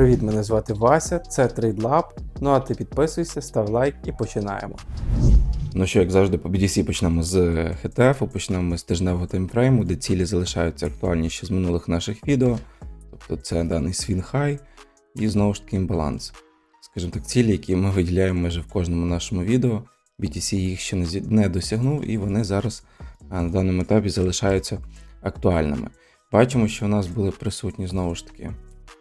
Привіт, мене звати Вася, це TradeLab. Ну а ти підписуйся, став лайк і починаємо. Ну що, як завжди, по BDC почнемо з HTF, почнемо з тижневого таймфрейму, де цілі залишаються актуальні ще з минулих наших відео. Тобто це даний свін хай і знову ж таки імбаланс. Скажімо так, цілі, які ми виділяємо майже в кожному нашому відео. BTC їх ще не досягнув, і вони зараз на даному етапі залишаються актуальними. Бачимо, що у нас були присутні знову ж таки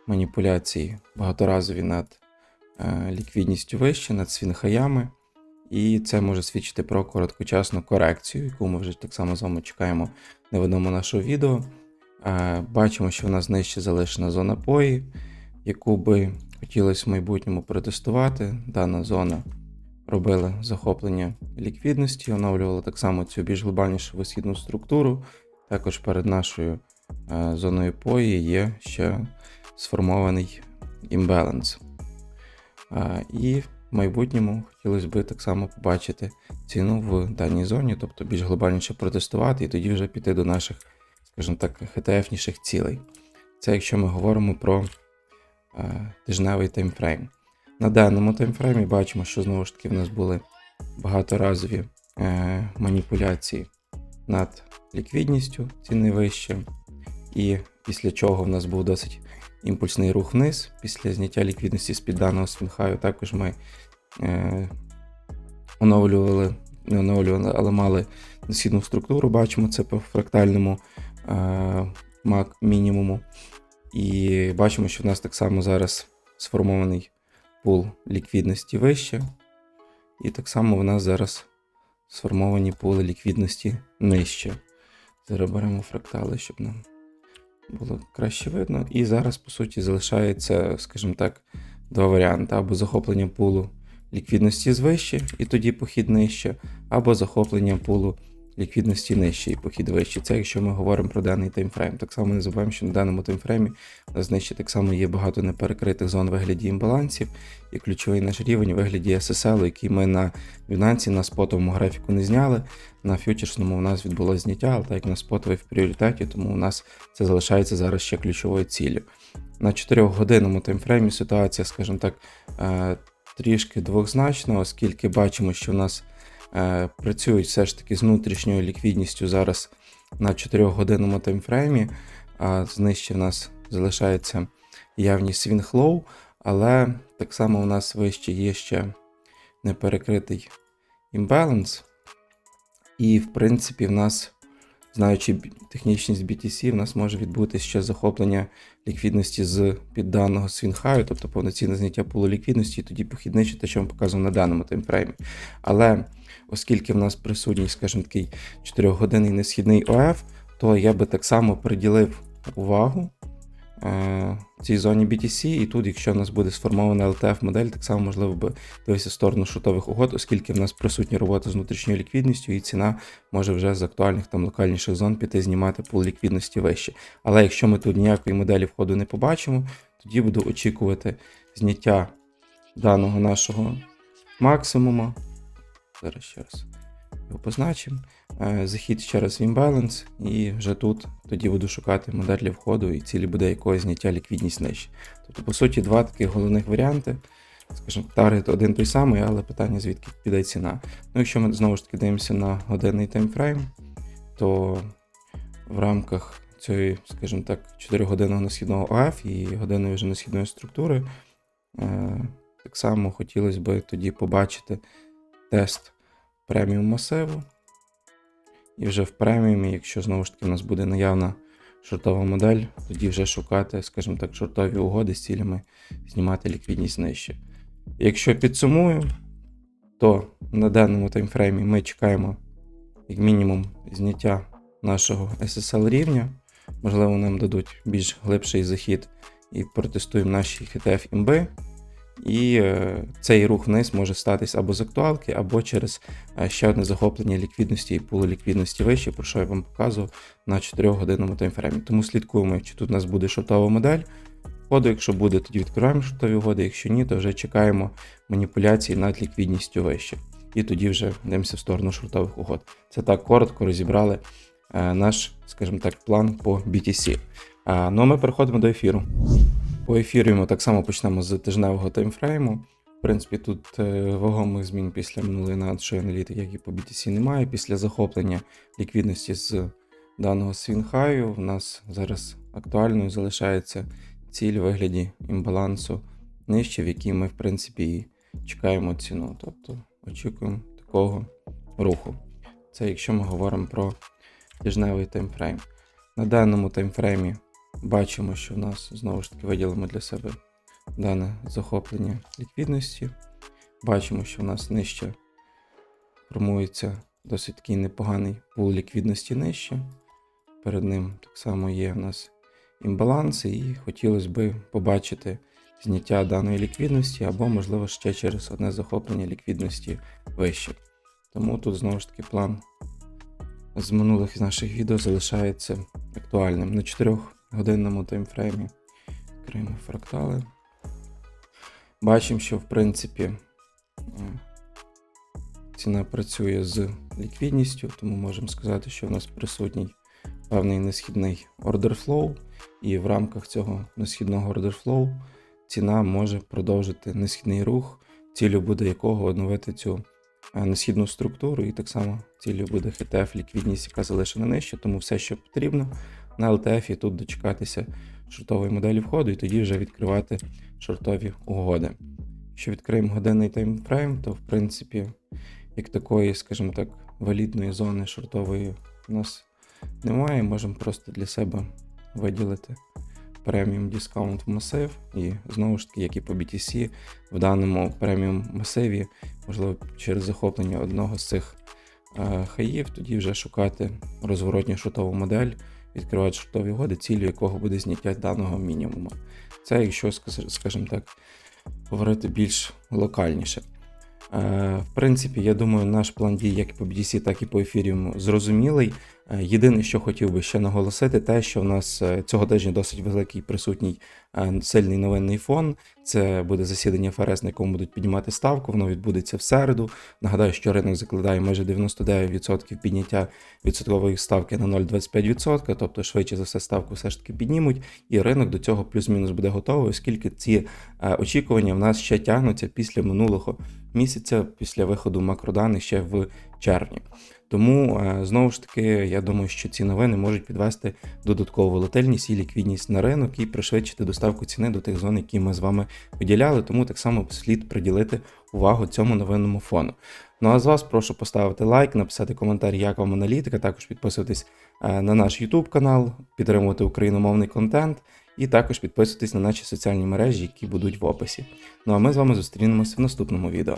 маніпуляції багаторазові над е, ліквідністю вище, над свінхаями. І це може свідчити про короткочасну корекцію, яку ми вже так само з вами чекаємо ведому нашого відео. Е, Бачимо, що в нас нижче залишена зона пої, яку би хотілося в майбутньому протестувати. Дана зона робила захоплення ліквідності, оновлювала так само цю більш глобальнішу висхідну структуру. Також перед нашою е, зоною пої є ще сформований імбаланс. І в майбутньому хотілося б так само побачити ціну в даній зоні, тобто більш глобальніше протестувати, і тоді вже піти до наших, скажімо так, хтфніших цілей. Це якщо ми говоримо про тижневий таймфрейм. На даному таймфреймі бачимо, що знову ж таки в нас були багаторазові е, маніпуляції над ліквідністю ціни вище, і після чого в нас був досить імпульсний рух вниз. Після зняття ліквідності з під даного свінхаю також ми е, оновлювали, не оновлювали, але мали досвідну структуру. Бачимо це по фрактальному е, мак мінімуму. І бачимо, що в нас так само зараз сформований пул ліквідності вище. І так само в нас зараз сформовані пули ліквідності нижче. Зараз беремо фрактали, щоб нам було краще видно. І зараз, по суті, залишається, скажімо так, два варіанти: або захоплення пулу ліквідності звище, і тоді похід нижче, або захоплення пулу ліквідності нижче і похід вище. Це якщо ми говоримо про даний таймфрейм. Так само не забуваємо, що на даному таймфреймі у нас так само є багато неперекритих зон вигляді імбалансів, і ключовий наш рівень у вигляді SSL, який ми на Binance на спотовому графіку не зняли. На фьючерсному у нас відбулося зняття, але так як на спотовий в пріоритеті, тому у нас це залишається зараз ще ключовою ціллю. На 4-годинному таймфреймі ситуація, скажімо так, е, трішки двозначна, оскільки бачимо, що в нас працюють все ж таки з внутрішньою ліквідністю зараз на 4-годинному таймфреймі, а знижче в нас залишається явність свінг-лоу, але так само у нас вище є ще неперекритий імбаланс. І, в принципі, в нас, знаючи технічність BTC, в нас може відбутися ще захоплення ліквідності з підданого свінхаю, тобто повноцінне зняття пулу ліквідності, і тоді похідниче те, що вам показував на даному таймфреймі. Але оскільки в нас присутній, скажімо, такий 4-годинний несхідний ОФ, то я би так само приділив увагу е, цій зоні BTC, і тут, якщо в нас буде сформована LTF-модель, так само можливо би дивитися в сторону шутових угод, оскільки в нас присутня робота з внутрішньою ліквідністю, і ціна може вже з актуальних там локальніших зон піти знімати пул ліквідності вище. Але якщо ми тут ніякої моделі входу не побачимо, тоді буду очікувати зняття даного нашого максимума. Зараз ще раз його позначимо. Е, Захід ще раз в імбаланс, і вже тут тоді буду шукати модель для входу, і цілі буде якогось зняття ліквідність нижче. Тобто, по суті, два таких головних варіанти. Скажімо, таргет один той самий, але питання звідки піде ціна. Ну, якщо ми знову ж таки дивимося на годинний таймфрейм, то в рамках цієї, скажімо так, 4-годинного несхідного ОФ і годинної вже несхідної структури, е, так само хотілося б тоді побачити тест преміум масиву. І вже в преміумі, якщо знову ж таки у нас буде наявна шортова модель, тоді вже шукати, скажімо так, шортові угоди з цілями знімати ліквідність нижче. Якщо підсумую, то на даному таймфреймі ми чекаємо як мінімум зняття нашого SSL рівня. Можливо, нам дадуть більш глибший захід і протестуємо наші HTF імби. І е, цей рух вниз може статись або з актуалки, або через е, ще одне захоплення ліквідності і пулу ліквідності вище, про що я вам показував на 4-годинному таймфреймі. Тому слідкуємо, чи тут у нас буде шортова модель. Входу, якщо буде, тоді відкриваємо шортові угоди, якщо ні, то вже чекаємо маніпуляції над ліквідністю вище. І тоді вже йдемося в сторону шортових угод. Це так коротко розібрали е, наш, скажімо так, план по BTC. Ну а ми переходимо до ефіру. По ефіріуму так само почнемо з тижневого таймфрейму. В принципі, тут е, вагомих змін після минулої надшої аналітики, як і по BTC, немає. Після захоплення ліквідності з даного свінхаю в нас зараз актуальною залишається ціль вигляді імбалансу нижче, в якій ми, в принципі, і чекаємо ціну. Тобто очікуємо такого руху. Це якщо ми говоримо про тижневий таймфрейм. На даному таймфреймі бачимо, що в нас знову ж таки виділимо для себе дане захоплення ліквідності. Бачимо, що в нас нижче формується досить такий непоганий пул ліквідності нижче. Перед ним так само є в нас імбаланси, і хотілося би побачити зняття даної ліквідності, або, можливо, ще через одне захоплення ліквідності вище. Тому тут знову ж таки план з минулих наших відео залишається актуальним. На 4-годинному таймфреймі відкриємо фрактали. Бачимо, що в принципі е, ціна працює з ліквідністю, тому можемо сказати, що в нас присутній певний несхідний order flow, і в рамках цього несхідного order flow ціна може продовжити несхідний рух, цілю буде якого оновити цю е, несхідну структуру, і так само цілю буде HTF ліквідність, яка залишена нижче, тому все, що потрібно на LTF і тут дочекатися шортової моделі входу, і тоді вже відкривати шортові угоди. Якщо відкриємо годинний таймфрейм, то в принципі, як такої, скажімо так, валідної зони шортової у нас немає. Можемо просто для себе виділити преміум дискаунт в масив. І знову ж таки, як і по BTC, в даному преміум масиві, можливо, через захоплення одного з цих е, хаїв, тоді вже шукати розворотню шортову модель, відкривати шортові угоди, ціллю якого буде зняття даного мінімуму. Це, якщо, скажімо так, говорити більш локальніше. Е, В принципі, я думаю, наш план дій як по BDC, так і по ефіріуму зрозумілий. Е, Єдине, що хотів би ще наголосити, те, що в нас е, цього тижня досить великий присутній е, сильний новинний фон. Це буде засідання ФРС, на якому будуть піднімати ставку. Воно відбудеться в середу. Нагадаю, що ринок закладає майже 99% підняття відсоткової ставки на 0,25%, тобто швидше за все ставку все ж таки піднімуть, і ринок до цього плюс-мінус буде готовий, оскільки ці очікування в нас ще тягнуться після минулого місяця, після виходу макроданих ще в червні. Тому е, знову ж таки, я думаю, що ці новини можуть підвести додаткову волатильність і ліквідність на ринок і пришвидшити доставку ціни до тих зон, які ми з вами виділяли. Тому так само слід приділити увагу цьому новинному фону. Ну а з вас прошу поставити лайк, написати коментар, як вам аналітика, також підписуватись е, на наш YouTube канал, підтримувати україномовний контент. І також підписуйтесь на наші соціальні мережі, які будуть в описі. Ну а ми з вами зустрінемося в наступному відео.